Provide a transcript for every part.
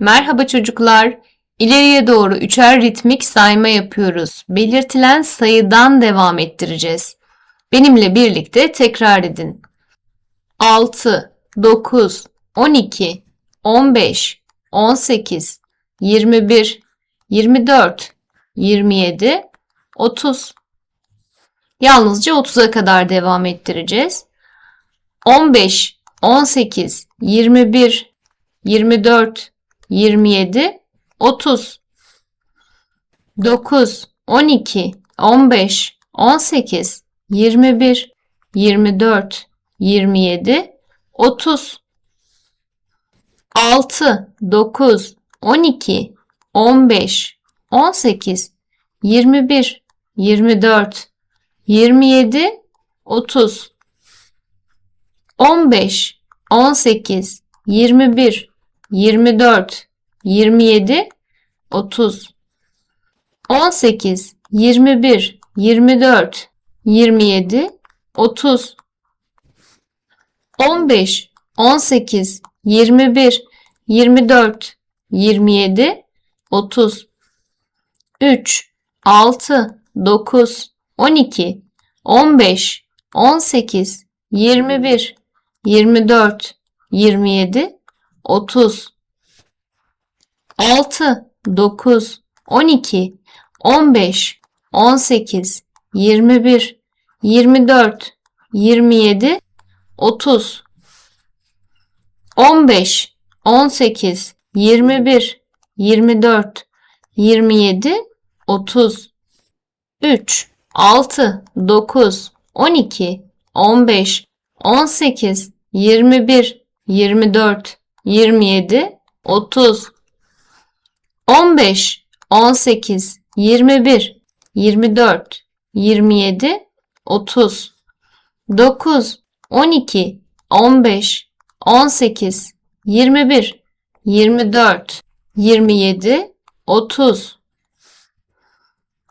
Merhaba çocuklar. İleriye doğru üçer ritmik sayma yapıyoruz. Belirtilen sayıdan devam ettireceğiz. Benimle birlikte tekrar edin. 6, 9, 12, 15, 18, 21, 24, 27, 30. Yalnızca 30'a kadar devam ettireceğiz. 15, 18, 21, 24, 27, 30. 9, 12, 15, 18, 21, 24, 27, 30. 6, 9, 12, 15, 18, 21, 24, 27, 30. 15, 18, 21, 24, 27, 30. 18, 21, 24, 27, 30. 15, 18, 21, 24, 27, 30. 3, 6, 9, 12, 15, 18, 21, 24, 27, 30. 6, 9, 12, 15, 18, 21, 24, 27, 30. 15, 18, 21, 24, 27, 30. 3, 6, 9, 12, 15, 18, 21, 24, 27, 30. 15, 18, 21, 24, 27, 30. 9, 12, 15, 18, 21, 24, 27, 30.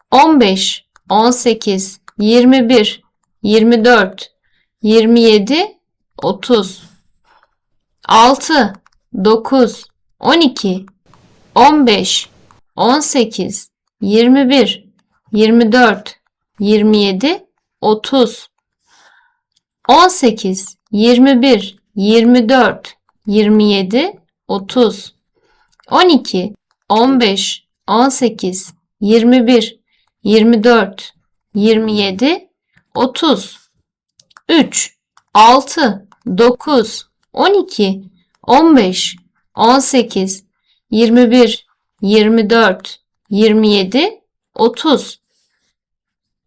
15, 18, 21, 24, 27, 30. 6, 9, 12, 15, 18, 21, 24, 27, 30. 18, 21, 24, 27, 30. 12, 15, 18, 21, 24, 27, 30. 3, 6, 9, 12, 15, 18, 21, 24, 27, 30.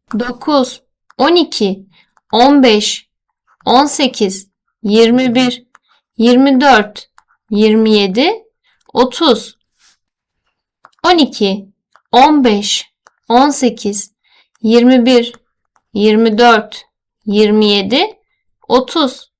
9, 12, 15, 18, 21, 24, 27, 30. 12, 15, 18, 21, 24, 27, 30.